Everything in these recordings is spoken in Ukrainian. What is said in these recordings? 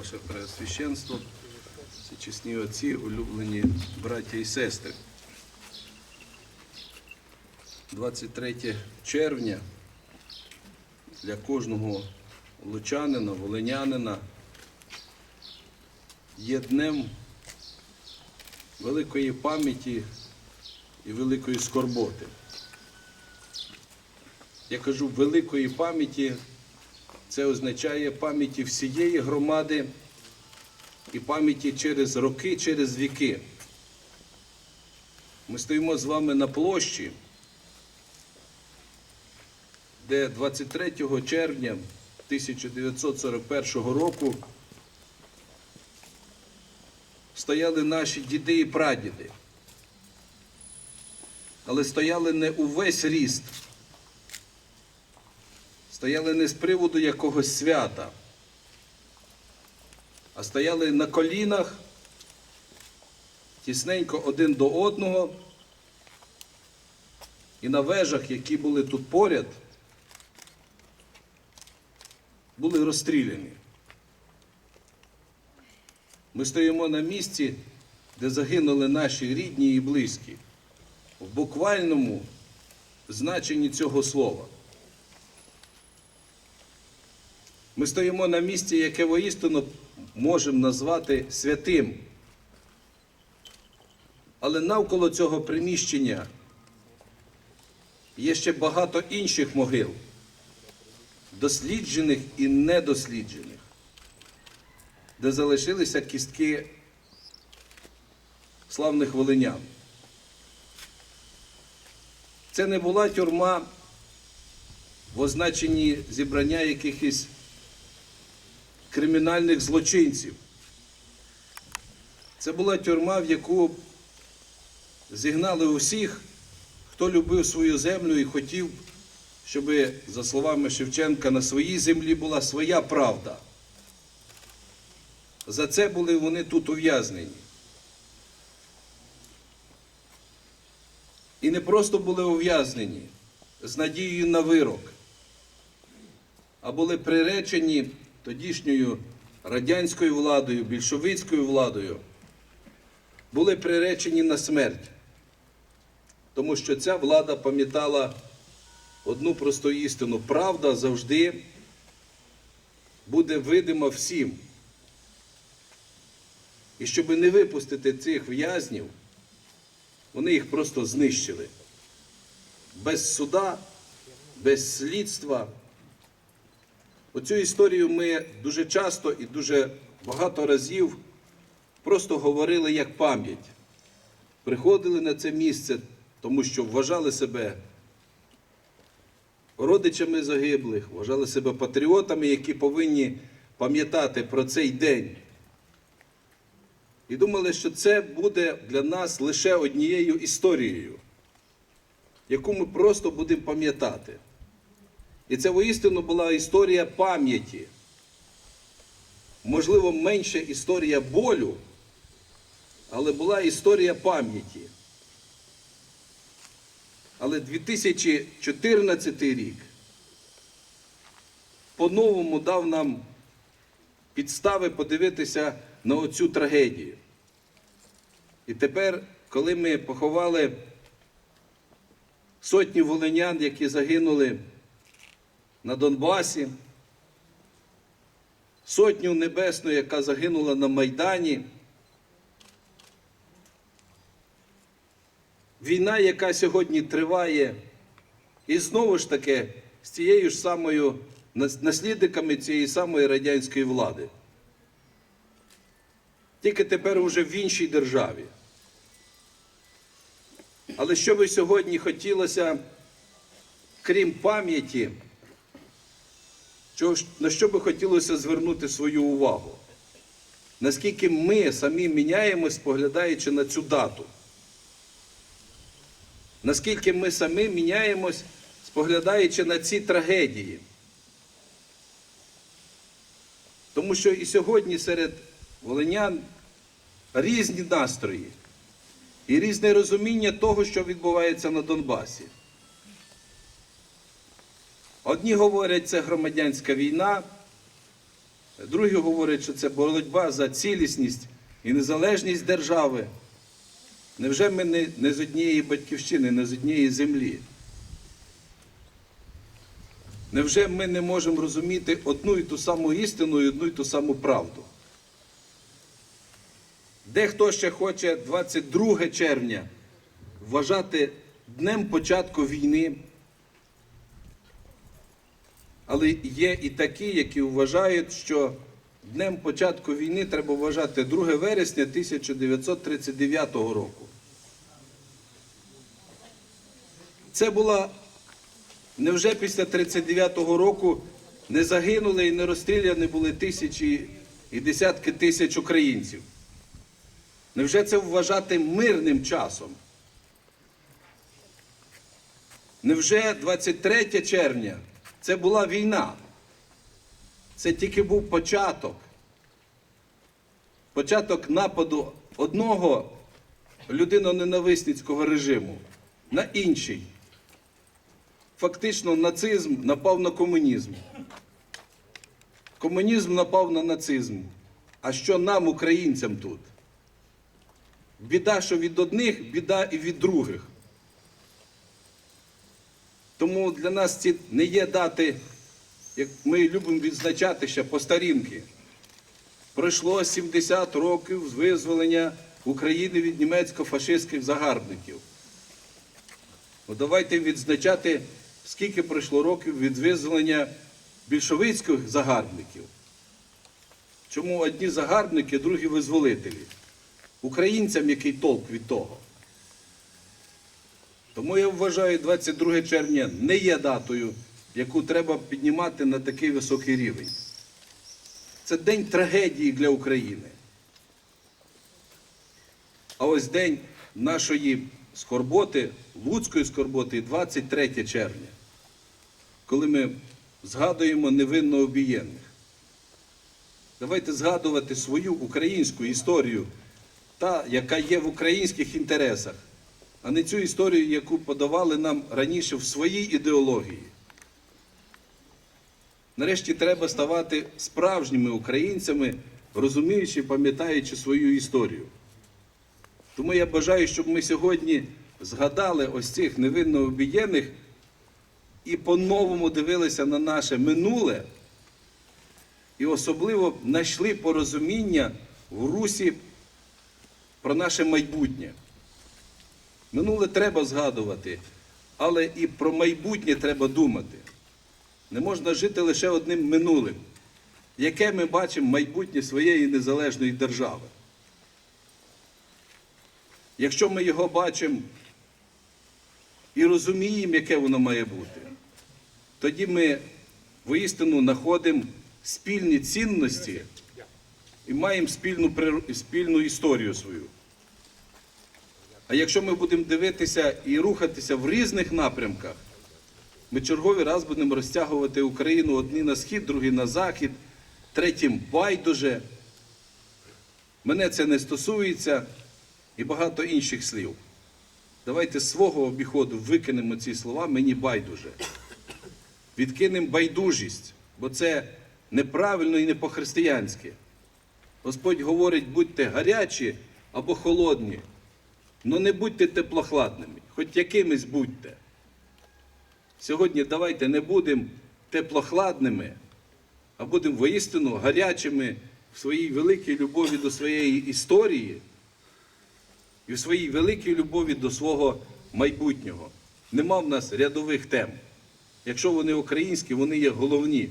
ваше преосвященство, чесні отці, улюблені браття і сестри. 23 червня для кожного лучанина, волинянина є днем великої пам'яті і великої скорботи. Я кажу великої пам'яті, це означає пам'яті всієї громади і пам'яті через роки, через віки. Ми стоїмо з вами на площі, де 23 червня 1941 року стояли наші діди і прадіди. Але стояли не увесь ріст. Стояли не з приводу якогось свята, а стояли на колінах тісненько один до одного. І на вежах, які були тут поряд, були розстріляні. Ми стоїмо на місці, де загинули наші рідні і близькі, в буквальному значенні цього слова. Ми стоїмо на місці, яке воістину можемо назвати святим. Але навколо цього приміщення є ще багато інших могил, досліджених і недосліджених, де залишилися кістки славних волинян. Це не була тюрма в означенні зібрання якихось кримінальних злочинців. Це була тюрма, в яку зігнали усіх, хто любив свою землю і хотів, щоб, за словами Шевченка, на своїй землі була своя правда. За це були вони тут ув'язнені. І не просто були ув'язнені з надією на вирок, а були приречені тодішньою радянською владою, більшовицькою владою, були приречені на смерть. Тому що ця влада пам'ятала одну просту істину: правда завжди буде видима всім. І щоб не випустити цих в'язнів, вони їх просто знищили. Без суда, без слідства. Оцю історію ми дуже часто і дуже багато разів просто говорили як пам'ять. Приходили на це місце, тому що вважали себе родичами загиблих, вважали себе патріотами, які повинні пам'ятати про цей день. І думали, що це буде для нас лише однією історією, яку ми просто будемо пам'ятати. І це воістину була історія пам'яті. Можливо, менше історія болю, але була історія пам'яті. Але 2014 рік по-новому дав нам підстави подивитися на оцю трагедію. І тепер, коли ми поховали сотні волинян, які загинули на Донбасі, сотню небесну, яка загинула на Майдані. Війна, яка сьогодні триває, і знову ж таки з цією ж самою наслідниками цієї самої радянської влади. Тільки тепер уже в іншій державі. Але що би сьогодні хотілося, крім пам'яті, на що би хотілося звернути свою увагу? Наскільки ми самі міняємось, споглядаючи на цю дату? Наскільки ми самі міняємось, споглядаючи на ці трагедії? Тому що і сьогодні серед волинян різні настрої і різне розуміння того, що відбувається на Донбасі. Одні говорять, це громадянська війна, Другі говорять, що це боротьба за цілісність і незалежність держави. Невже ми не, не з однієї батьківщини, не з однієї землі? Невже ми не можемо розуміти одну і ту саму істину і одну і ту саму правду? Дехто ще хоче 22 червня вважати днем початку війни. Але є і такі, які вважають, що днем початку війни треба вважати 2 вересня 1939 року. Це була невже після 39-го року не загинули і не розстріляні були тисячі і десятки тисяч українців? Невже це вважати мирним часом? Невже 23 червня це була війна? Це тільки був початок. Початок нападу одного людиноненависницького режиму на інший. Фактично нацизм напав на комунізм. Комунізм напав на нацизм. А що нам, українцям, тут? Біда, що від одних, біда і від других. Тому для нас ці не є дати, як ми любимо відзначати ще по старінки. Пройшло 70 років з визволення України від німецько-фашистських загарбників. Ну, давайте відзначати, скільки пройшло років від визволення більшовицьких загарбників. Чому одні загарбники, другі визволителі? Українцям який толк від того? Тому я вважаю, 22 червня не є датою, яку треба піднімати на такий високий рівень. Це день трагедії для України. А ось день нашої скорботи, луцької скорботи, 23 червня, коли ми згадуємо невинно обієнних. Давайте згадувати свою українську історію, та, яка є в українських інтересах, а не цю історію, яку подавали нам раніше в своїй ідеології. Нарешті треба ставати справжніми українцями, розуміючи, пам'ятаючи свою історію. Тому я бажаю, щоб ми сьогодні згадали ось цих невинно обієнних і по-новому дивилися на наше минуле, і особливо знайшли порозуміння в Русі про наше майбутнє. Минуле треба згадувати, але і про майбутнє треба думати. Не можна жити лише одним минулим, яке ми бачимо майбутнє своєї незалежної держави. Якщо ми його бачимо і розуміємо, яке воно має бути, тоді ми воістину знаходимо спільні цінності і маємо спільну, спільну історію свою. А якщо ми будемо дивитися і рухатися в різних напрямках, ми черговий раз будемо розтягувати Україну одні на схід, другі на захід, третім байдуже. Мене це не стосується і багато інших слів. Давайте свого обіходу викинемо ці слова мені байдуже. Відкинемо байдужість, бо це неправильно і не по-християнськи. Господь говорить, будьте гарячі або холодні, але не будьте теплохладними, хоч якимись будьте. Сьогодні давайте не будемо теплохладними, а будемо воістину гарячими в своїй великій любові до своєї історії і в своїй великій любові до свого майбутнього. Нема в нас рядових тем. Якщо вони українські, вони є головні.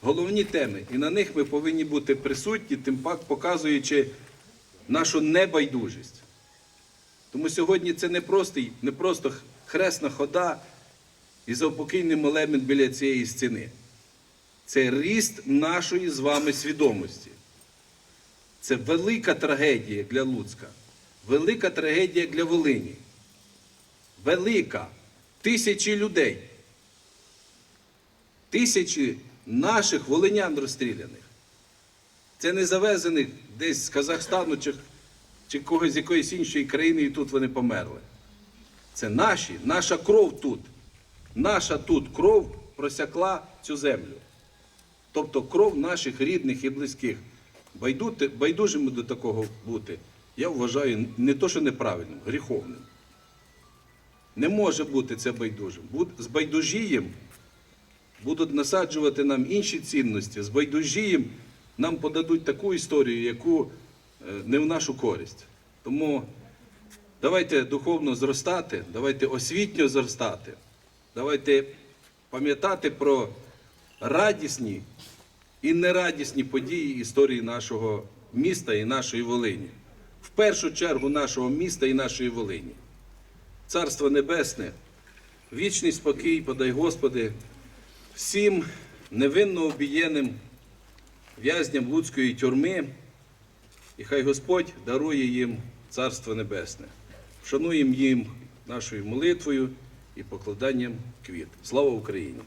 Головні теми. І на них ми повинні бути присутні, тим пак показуючи нашу небайдужість. Тому сьогодні це не просто, не просто хресна хода і заупокійний молебен біля цієї стіни. Це ріст нашої з вами свідомості. Це велика трагедія для Луцька, велика трагедія для Волині. Велика. Тисячі людей. Тисячі наших волинян розстріляних. Це не завезених десь з Казахстану чи, чи когось з якоїсь іншої країни, і тут вони померли. Це наші, наша кров тут. Наша тут кров просякла цю землю. тобто кров наших рідних і близьких. Байдути, байдужими до такого бути, я вважаю не то, що неправильним, гріховним. Не може бути це байдужим. З байдужієм будуть насаджувати нам інші цінності. З байдужієм нам подадуть таку історію, яку е, не в нашу користь. Тому давайте духовно зростати, давайте освітньо зростати, давайте пам'ятати про радісні і нерадісні події історії нашого міста і нашої Волині. В першу чергу нашого міста і нашої Волині. Царство Небесне, вічний спокій, подай Господи, всім невинно обієним в'язням Луцької тюрми, і хай Господь дарує їм Царство Небесне. Вшануємо їм нашою молитвою і покладанням квіт. Слава Україні!